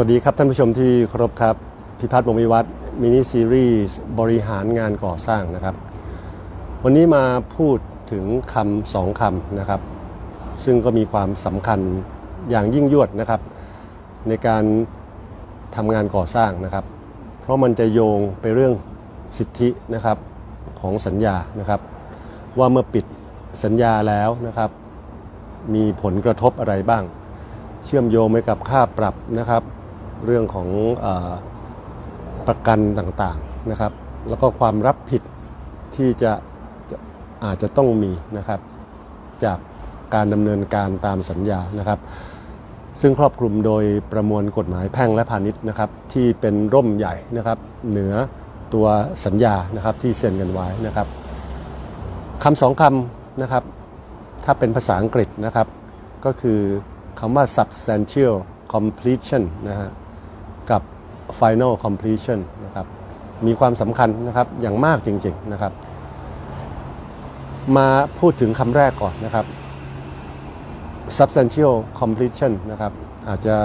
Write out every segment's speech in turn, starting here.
วัสดีครับท่านผู้ชมที่เคารพครับ พิพัฒน์วงวิวัฒน์มินิซีรีส์บริหารงานก่อสร้างนะครับ วันนี้มาพูดถึงคำสองคำนะครับ ซึ่งก็มีความสำคัญอย่างยิ่งยวดนะครับ ในการทำงานก่อสร้างนะครับ เพราะมันจะโยงไปเรื่องสิทธินะครับของสัญญานะครับ ว่าเมื่อปิดสัญญาแล้วนะครับ มีผลกระทบอะไรบ้าง เชื่อมโยงไปกับค่าปรับนะครับ เรื่องของออประกันต่างๆนะครับ แล้วก็ความรับผิดที่จะจะอาจจะต้องมีนะครับ จากการดำเนินการตามสัญญานะครับ ซึ่งครอบคลุมโดยประมวลกฎหมายแพ่งและพาณิชย์นะครับ ที่เป็นร่มใหญ่นะครับ เหนือตัวสัญญานะครับที่เซ็นกันไว้นะครับคำสองคำนะครับ ถ้าเป็นภาษาอังกฤษนะครับ ก็คือคำว่า substantial completion นะฮะ กับ final completion นะครับมีความสำคัญนะครับอย่างมากจริงๆนะครับ มาพูดถึงคำแรกก่อนนะครับ substantial completion นะครับอาจจะ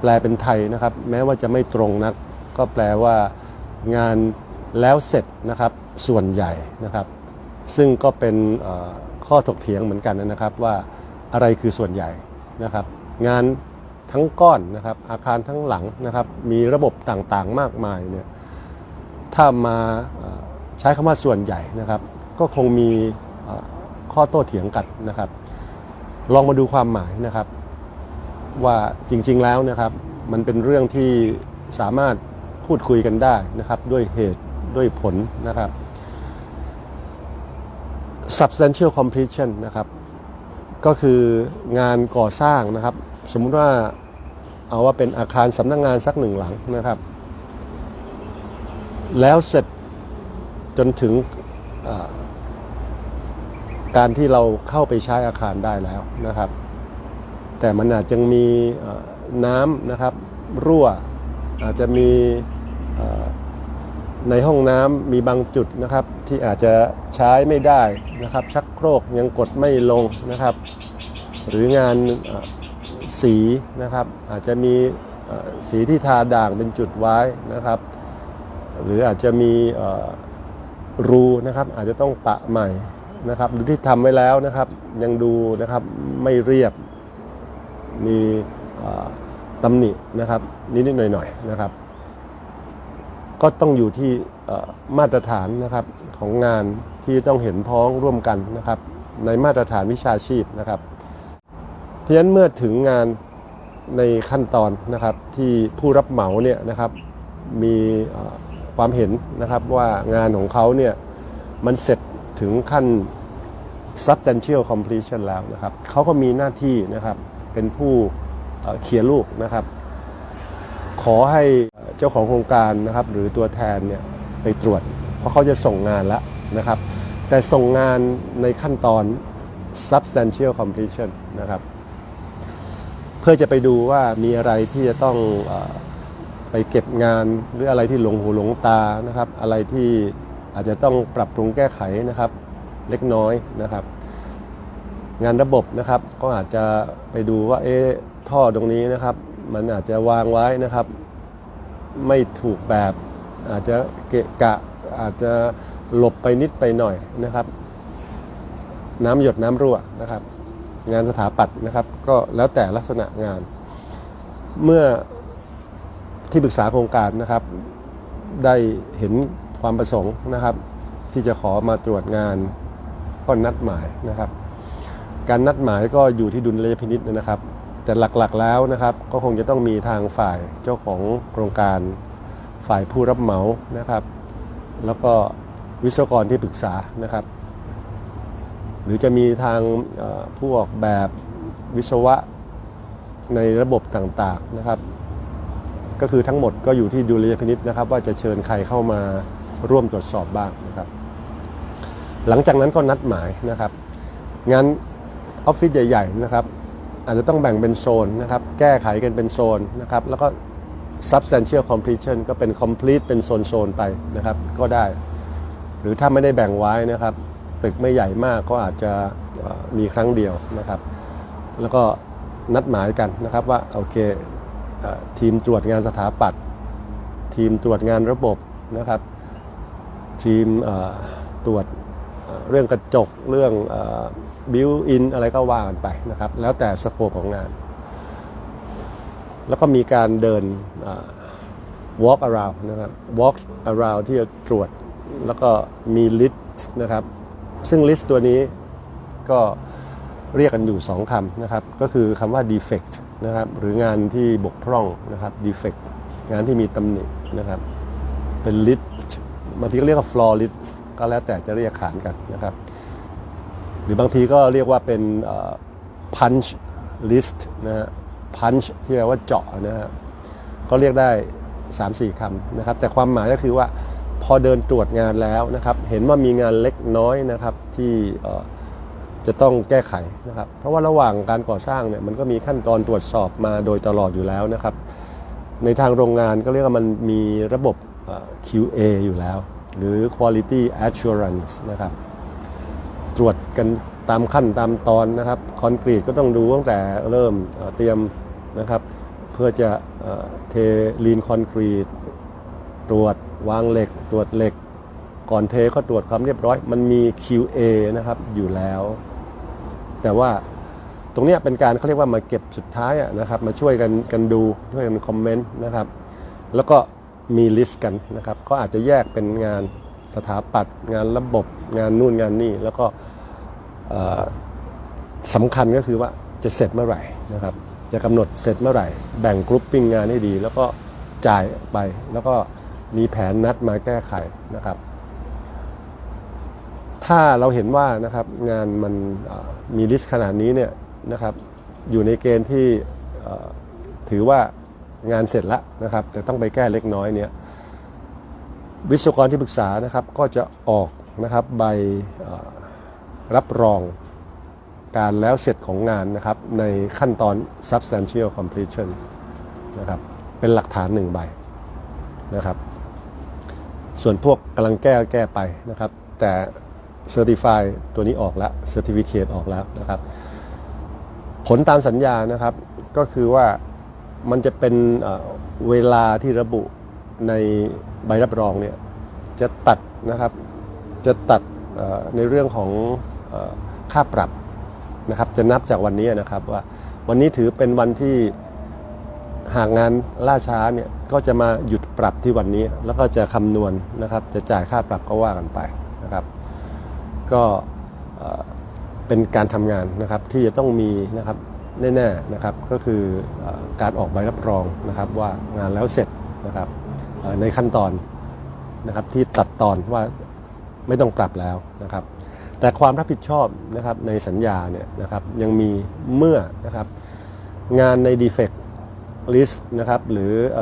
แปลเป็นไทยนะครับ แม้ว่าจะไม่ตรงนัก ก็แปลว่างานแล้วเสร็จนะครับส่วนใหญ่นะครับ ซึ่งก็เป็นข้อถกเถียงเหมือนกันนะครับว่าอะไรคือส่วนใหญ่นะครับ งาน ทั้งก้อนนะครับ อาคารทั้งหลังนะครับ มีระบบต่างๆมากมายเนี่ยถ้ามาใช้คำว่าส่วนใหญ่นะครับ ก็คงมีข้อโต้เถียงกันนะครับ ลองมาดูความหมายนะครับ ว่าจริงๆแล้วนะครับ มันเป็นเรื่องที่สามารถพูดคุยกันได้นะครับ ด้วยเหตุด้วยผลนะครับ substantial completion นะครับ ก็คืองานก่อสร้างนะครับ สมมุติว่าเอาว่าเป็นอาคารสำนักงงานสักหนึ่งหลังนะครับ แล้วเสร็จจนถึงการที่เราเข้าไปใช้อาคารได้แล้วนะครับ แต่มันอาจจะมีน้ำนะครับรั่ว อาจจะมีในห้องน้ำมีบางจุดนะครับ ที่อาจจะใช้ไม่ได้นะครับ ชักโครกยังกดไม่ลงนะครับ หรืองานอ สีนะครับ อาจจะมีสีที่ทาด่างเป็นจุดไว้นะครับ หรืออาจจะมีรูนะครับ อาจจะต้องปะใหม่นะครับหรือที่ทำไว้แล้วนะครับ ยังดูนะครับไม่เรียบมีตำหนินะครับ นิดๆหน่อยๆนะครับ ก็ต้องอยู่ที่มาตรฐานนะครับของงานที่ต้องเห็นพ้องร่วมกันนะครับ ในมาตรฐานวิชาชีพนะครับ ราะฉะนั้นเมื่อถึงงานในขั้นตอนนะครับที่ผู้รับเหมาเนี่ยนะครับมีความเห็นนะครับว่างานของเขาเนี่ยมันเสร็จถึงขั้น substantial completion แล้วนะครับเขาก็มีหน้าที่นะครับเป็นผู้เอ่อเคลียร์ลูกนะครับ ขอให้เจ้าของโครงการนะครับ หรือตัวแทนเนี่ยไปตรวจ เพราะเขาจะส่งงานแล้วนะครับ แต่ส่งงานในขั้นตอน substantial completion นะครับ เพื่อจะไปดูว่ามีอะไรที่จะต้องออไปเก็บงานหรืออะไรที่หลงหูหลงตานะครับ อะไรที่อาจจะต้องปรับปรุงแก้ไขนะครับ เล็กน้อยนะครับ งานระบบนะครับ ก็อาจจะไปดูว่าเอ๊ะท่อตรงนี้นะครับ มันอาจจะวางไว้นะครับ ไม่ถูกแบบ อาจจะเกะกะอาจจะหลบไปนิดไปหน่อยนะครับ น้ำหยดน้ำรั่วนะครับ งานสถาปัตย์นะครับ ก็แล้วแต่ลักษณะงาน เมื่อที่ปรึกษาโครงการนะครับ ได้เห็นความประสงค์นะครับ ที่จะขอมาตรวจงานก็นัดหมายนะครับ การนัดหมายก็อยู่ที่ดุลยพินิษนะครับ แต่หลักๆแล้วนะครับ ก็คงจะต้องมีทางฝ่ายเจ้าของโครงการฝ่ายผู้รับเหมานะครับ แล้วก็วิศวกรที่ปรึกษานะครับ หรือจะมีทางผู้ออกแบบวิศวะในระบบต่างๆนะครับก็คือทั้งหมดก็อยู่ที่ดุลยพินิษนะครับ ว่าจะเชิญใครเข้ามาร่วมตรวจสอบบ้างนะครับ หลังจากนั้นก็นัดหมายนะครับ งานออฟฟิศใหญ่ ๆ นะครับ อาจจะต้องแบ่งเป็นโซนนะครับ แก้ไขกันเป็นโซนนะครับ แล้วก็ substantial completion ก็เป็น complete เป็นโซน ๆ ไปนะครับ ก็ได้ หรือถ้าไม่ได้แบ่งไว้นะครับ ตึกไม่ใหญ่มากก็อาจจะมีครั้งเดียวนะครับ แล้วก็นัดหมายกันนะครับว่าโอเคทีมตรวจงานสถาปัตย์ทีมตรวจงานระบบนะครับ ทีมตรวจเรื่องกระจกเรื่องบิวอินอะไรก็ว่ากันไปนะครับ แล้วแต่สโคปของงาน แล้วก็มีการเดิน walk around นะครับ walk around ที่จะตรวจแล้วก็มี list นะครับ ซึ่ง list ตัวนี้ก็เรียกกันอยู่สองคำนะครับ ก็คือคำว่า defect นะครับ หรืองานที่บกพร่องนะครับ defect งานที่มีตำหนินะครับ เป็น list บางทีก็เรียกว่า floor list ก็แล้วแต่จะเรียกขานกันนะครับ หรือบางทีก็เรียกว่าเป็น punch list นะฮะ punch ที่แปลว่าเจาะนะฮะก็เรียกได้ 3-4 คำนะครับ แต่ความหมายก็คือว่า พอเดินตรวจงานแล้วนะครับ เห็นว่ามีงานเล็กน้อยนะครับที่จะต้องแก้ไขนะครับ เพราะว่าระหว่างการก่อสร้างเนี่ยมันก็มีขั้นตอนตรวจสอบมาโดยตลอดอยู่แล้วนะครับ ในทางโรงงานก็เรียกว่ามันมีระบบ QA อยู่แล้ว หรือ Quality Assurance นะครับ ตรวจกันตามขั้นตามตอนนะครับคอนกรีตก็ต้องดูตั้งแต่เริ่มเตรียมนะครับ เพื่อจะเทลีนคอนกรีต ตรวจวางเหล็ก ตรวจเหล็ก ก่อนเทก็ตรวจความเรียบร้อย มันมี QA นะครับอยู่แล้ว แต่ว่าตรงนี้เป็นการเขาเรียกว่ามาเก็บสุดท้ายนะครับ มาช่วยกันกันดูช่วยกันคอมเมนต์นะครับ แล้วก็มีลิสต์กันนะครับ ก็อาจจะแยกเป็นงานสถาปัตย์งานระบบงานนู่นงานนี่ แล้วก็สำคัญก็คือว่าจะเสร็จเมื่อไหร่นะครับ จะกำหนดเสร็จเมื่อไหร่ แบ่งกรุ๊ปปิ้งงานให้ดี แล้วก็จ่ายไปแล้วก็ มีแผนนัดมาแก้ไขนะครับ ถ้าเราเห็นว่านะครับงานมันมีลิสต์ขนาดนี้เนี่ยนะครับ อยู่ในเกณฑ์ที่ถือว่างานเสร็จแล้วนะครับ แต่ต้องไปแก้เล็กน้อยเนี่ยวิศวกรที่ปรึกษานะครับ ก็จะออกนะครับใบรับรองการแล้วเสร็จของงานนะครับ ในขั้นตอน substantial completion นะครับ เป็นหลักฐานหนึ่งใบนะครับ ส่วนพวกกำลังแก้ก็แก้ไปนะครับ แต่ Certify ตัวนี้ออกแล้ว Certificate ออกแล้วนะครับ ผลตามสัญญานะครับ ก็คือว่ามันจะเป็นเวลาที่ระบุในใบรับรองเนี่ยจะตัดนะครับ จะตัดในเรื่องของค่าปรับนะครับ จะนับจากวันนี้นะครับว่าวันนี้ถือเป็นวันที่หากงานล่าช้าเนี่ยก็จะมาหยุด ปรับที่วันนี้ แล้วก็จะคำนวณนะครับ จะจ่ายค่าปรับก็ว่ากันไปนะครับ ก็เป็นการทำงานนะครับที่จะต้องมีนะครับแน่ๆนะครับก็คือการออกใบรับรองนะครับว่างานแล้วเสร็จนะครับในขั้นตอนนะครับที่ตัดตอนว่าไม่ต้องปรับแล้วนะครับ แต่ความรับผิดชอบนะครับในสัญญาเนี่ยนะครับยังมีเมื่อนะครับงานใน defect list นะครับหรืออ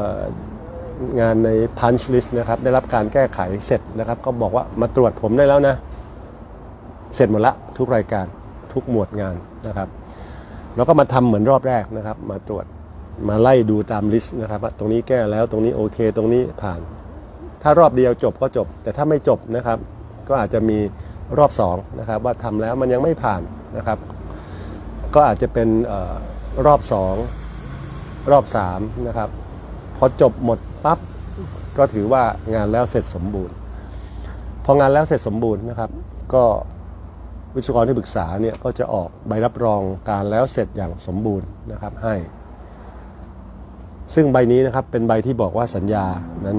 งานใน punch list นะครับ ได้รับการแก้ไขเสร็จนะครับ ก็บอกว่ามาตรวจผมได้แล้วนะ เสร็จหมดละทุกรายการทุกหมวดงานนะครับ แล้วก็มาทำเหมือนรอบแรกนะครับ มาตรวจมาไล่ดูตามลิสต์นะครับว่าตรงนี้แก้แล้วตรงนี้โอเค ตรงนี้ผ่าน ถ้ารอบเดียวจบก็จบ แต่ถ้าไม่จบนะครับ ก็อาจจะมีรอบสองนะครับว่าทำแล้วมันยังไม่ผ่านนะครับ ก็อาจจะเป็นออรอบสองรอบสามนะครับพอจบหมด ปั๊บก็ถือว่างานแล้วเสร็จสมบูรณ์ พองานแล้วเสร็จสมบูรณ์นะครับ ก็วิศวกรที่ปรึกษาเนี่ยก็จะออกใบรับรองการแล้วเสร็จอย่างสมบูรณ์นะครับให้ ซึ่งใบนี้นะครับเป็นใบที่บอกว่าสัญญานั้น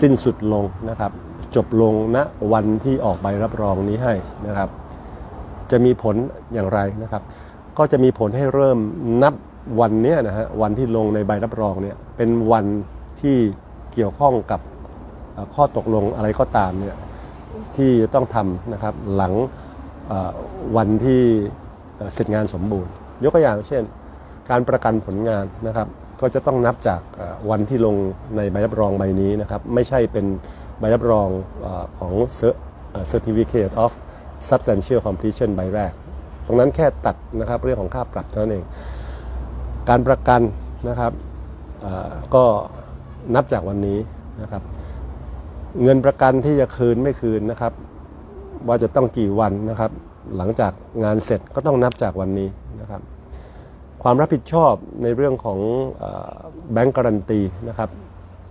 สิ้นสุดลงนะครับ จบลงณวันที่ออกใบรับรองนี้ให้นะครับ จะมีผลอย่างไรนะครับ ก็จะมีผลให้เริ่มนับวันเนี้ยนะฮะวันที่ลงในใบรับรองเนี่ยเป็นวัน ที่เกี่ยวข้องกับข้อตกลงอะไรก็ตามเนี่ยที่จะต้องทำนะครับหลังวันที่เสร็จงานสมบูรณ์ ยกตัวอย่างเช่น การประกันผลงานนะครับ ก็จะต้องนับจากวันที่ลงในใบรับรองใบนี้นะครับ ไม่ใช่เป็นใบรับรองอของ Certificate of Substantial Completion ใบแรก ตรงนั้นแค่ตัดนะครับเรื่องของค่าปรับเท่านั้นเอง การประกันนะครับก็ นับจากวันนี้นะครับ เงินประกันที่จะคืนไม่คืนนะครับ ว่าจะต้องกี่วันนะครับ หลังจากงานเสร็จก็ต้องนับจากวันนี้นะครับ ความรับผิดชอบในเรื่องของแบงก์การันตีนะครับ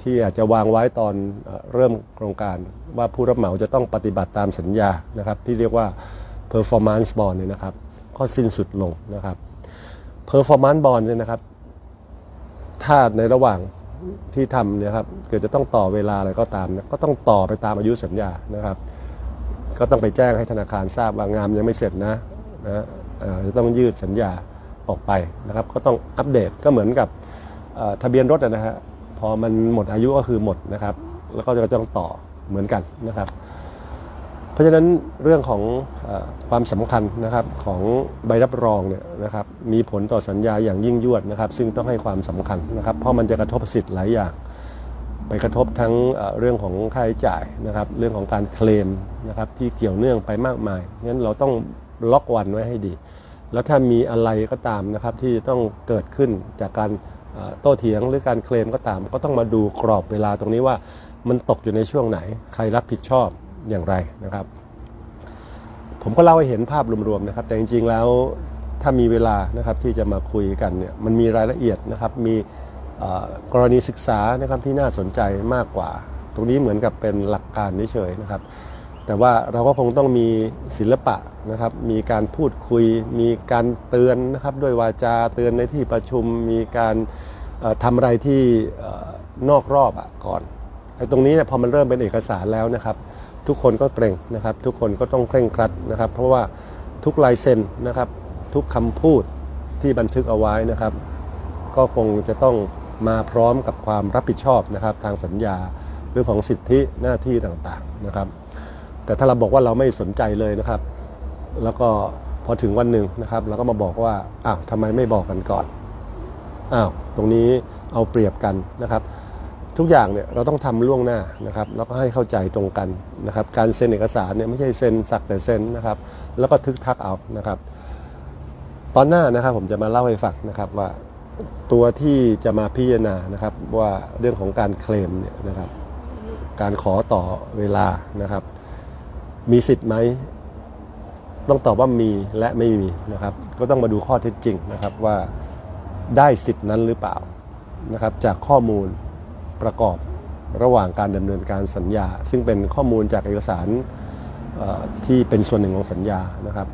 ที่อาจจะวางไว้ตอนเอ่อเริ่มโครงการว่าผู้รับเหมาจะต้องปฏิบัติตามสัญญานะครับ ที่เรียกว่า performance bond เนี่ยนะครับก็สิ้นสุดลงนะครับ performance bond เนี่ยนะครับ ถ้าในระหว่าง ที่ทำเนี่ยครับเกิดจะต้องต่อเวลาอะไรก็ตามก็ต้องต่อไปตามอายุสัญญานะครับ ก็ต้องไปแจ้งให้ธนาคารทราบว่างานยังไม่เสร็จนะนะจะต้องยืดสัญญาออกไปนะครับ ก็ต้องอัปเดตก็เหมือนกับทะเบียนรถนะฮะพอมันหมดอายุก็คือหมดนะครับ แล้วก็จะต้องต่อเหมือนกันนะครับ เพราะฉะนั้นเรื่องของอความสำคัญนะครับของใบรับรองเนี่ยนะครับมีผลต่อสัญญาอย่างยิ่งยวดนะครับ ซึ่งต้องให้ความสำคัญนะครับ เพราะมันจะกระทบสิทธิ์หลายอย่าง ไปกระทบทั้งเรื่องของค่าใช้จ่ายนะครับ เรื่องของการเคลมนะครับที่เกี่ยวเนื่องไปมากมายงั้นเราต้องล็อกวันไว้ให้ดี แล้วถ้ามีอะไรก็ตามนะครับที่ต้องเกิดขึ้นจากการโต้เถียงหรือการเคลมก็ตาม ก็ต้องมาดูกรอบเวลาตรงนี้ว่ามันตกอยู่ในช่วงไหน ใครรับผิดชอบ อย่างไรนะครับ ผมก็เล่าให้เห็นภาพรวมๆนะครับ แต่จริงๆแล้วถ้ามีเวลานะครับที่จะมาคุยกันเนี่ยมันมีรายละเอียดนะครับ มีกรณีศึกษานะครับที่น่าสนใจมากกว่า ตรงนี้เหมือนกับเป็นหลักการเฉยๆนะครับ แต่ว่าเราก็คงต้องมีศิลปะนะครับ มีการพูดคุย มีการเตือนนะครับด้วยวาจาเตือนในที่ประชุม มีการเอ่อทำอะไรที่นอกรอบอก่อนไอ้ตรงนี้เนี่ยพอมันเริ่มเป็นเอกสารแล้วนะครับ ทุกคนก็เกรงนะครับ ทุกคนก็ต้องเคร่งครัดนะครับ เพราะว่าทุกลายเซ็นนะครับ ทุกคำพูดที่บันทึกเอาไว้นะครับ ก็คงจะต้องมาพร้อมกับความรับผิดชอบนะครับ ทางสัญญาเรื่องของสิทธิหน้าที่ต่างๆนะครับ แต่ถ้าเราบอกว่าเราไม่สนใจเลยนะครับ แล้วก็พอถึงวันหนึ่งนะครับ เราก็มาบอกว่าอ้าวทำไมไม่บอกกันก่อนอ้าวตรงนี้เอาเปรียบกันนะครับ ทุกอย่างเนี่ยเราต้องทำล่วงหน้านะครับแล้วก็ให้เข้าใจตรงกันนะครับ การเซ็นเอกสารเนี่ยไม่ใช่เซ็นสักแต่เซ็นนะครับ แล้วก็ทึกทักเอานะครับ ตอนหน้านะครับผมจะมาเล่าให้ฟังนะครับว่าตัวที่จะมาพิจารณานะครับว่าเรื่องของการเคลมเนี่ยนะครับ การขอต่อเวลานะครับ มีสิทธิ์ไหมต้องตอบว่ามีและไม่มีนะครับ ก็ต้องมาดูข้อเท็จจริงนะครับว่าได้สิทธิ์นั้นหรือเปล่านะครับ จากข้อมูล ประกอบระหว่างการดำเนินการสัญญา ซึ่งเป็นข้อมูลจากเอกสารที่เป็นส่วนหนึ่งของสัญญานะครับ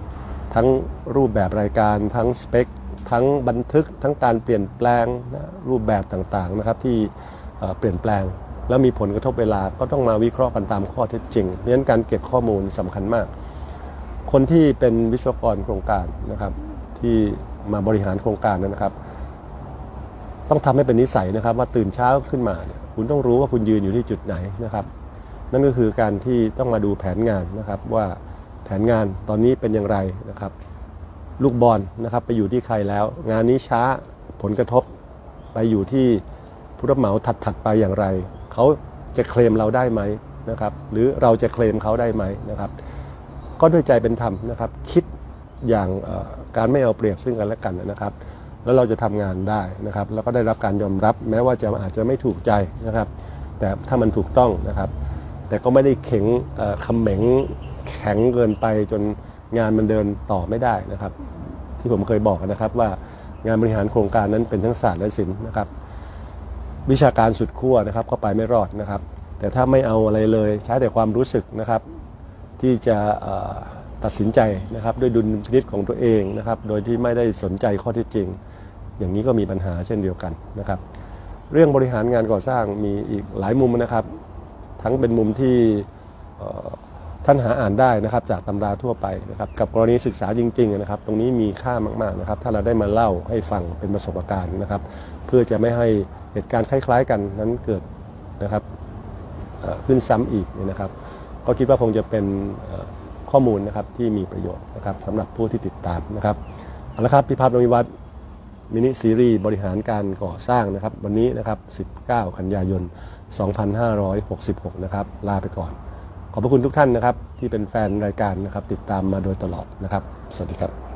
ทั้งรูปแบบรายการทั้งสเปคทั้งบันทึกทั้งการเปลี่ยนแปลงนะรูปแบบต่างๆนะครับที่เปลี่ยนแปลง แล้วมีผลกระทบเวลาก็ต้องมาวิเคราะห์กันตามข้อเท็จจริงเพราะฉะนั้นการเก็บข้อมูลสำคัญมาก คนที่เป็นวิศวกรโครงการนะครับที่มาบริหารโครงการนั้นนะครับ ต้องทำให้เป็นนิสัยนะครับ ว่าตื่นเช้าขึ้นมาเนี่ยคุณต้องรู้ว่าคุณยืนอยู่ที่จุดไหนนะครับ นั่นก็คือการที่ต้องมาดูแผนงานนะครับว่าแผนงานตอนนี้เป็นอย่างไรนะครับ ลูกบอลนะครับไปอยู่ที่ใครแล้ว งานนี้ช้าผลกระทบไปอยู่ที่ผู้รับเหมาถัดๆไปอย่างไร เขาจะเคลมเราได้ไหมนะครับ หรือเราจะเคลมเขาได้ไหมนะครับ ก็ด้วยใจเป็นธรรมนะครับ คิดอย่างการไม่เอาเปรียบซึ่งกันและกันนะครับ แล้วเราจะทำงานได้นะครับ แล้วก็ได้รับการยอมรับ แม้ว่าจะอาจจะไม่ถูกใจนะครับ แต่ถ้ามันถูกต้องนะครับ แต่ก็ไม่ได้เข็งคำเหม็งแข็งเกินไปจนงานมันเดินต่อไม่ได้นะครับ ที่ผมเคยบอกนะครับว่างานบริหารโครงการนั้นเป็นทั้งศาสตร์และศิลป์นะครับ วิชาการสุดขั้วนะครับก็ไปไม่รอดนะครับ แต่ถ้าไม่เอาอะไรเลยใช้แต่ความรู้สึกนะครับ ที่จะ ตัดสินใจนะครับด้วยดุลพินิจของตัวเองนะครับ โดยที่ไม่ได้สนใจข้อเท็จจริง อย่างนี้ก็มีปัญหาเช่นเดียวกันนะครับ เรื่องบริหารงานก่อสร้างมีอีกหลายมุมนะครับ ทั้งเป็นมุมที่ท่านหาอ่านได้นะครับจากตำราทั่วไปนะครับกับกรณีศึกษาจริงๆนะครับ ตรงนี้มีค่ามากๆนะครับ ถ้าเราได้มาเล่าให้ฟังเป็นประสบการณ์นะครับ เพื่อจะไม่ให้เหตุการณ์คล้ายๆ กันนั้นเกิดนะครับขึ้นซ้ำอีกนะครับ ก็คิดว่าคงจะเป็น ข้อมูลนะครับที่มีประโยชน์นะครับสำหรับผู้ที่ติดตามนะครับเอาละครับพิพัฒน์นวิวัฒน์มินิซีรีส์บริหารการก่อสร้างนะครับ วันนี้นะครับ 19 กันยายน 2566 นะครับ ลาไปก่อน ขอบพระคุณทุกท่านนะครับ ที่เป็นแฟนรายการนะครับ ติดตามมาโดยตลอดนะครับ สวัสดีครับ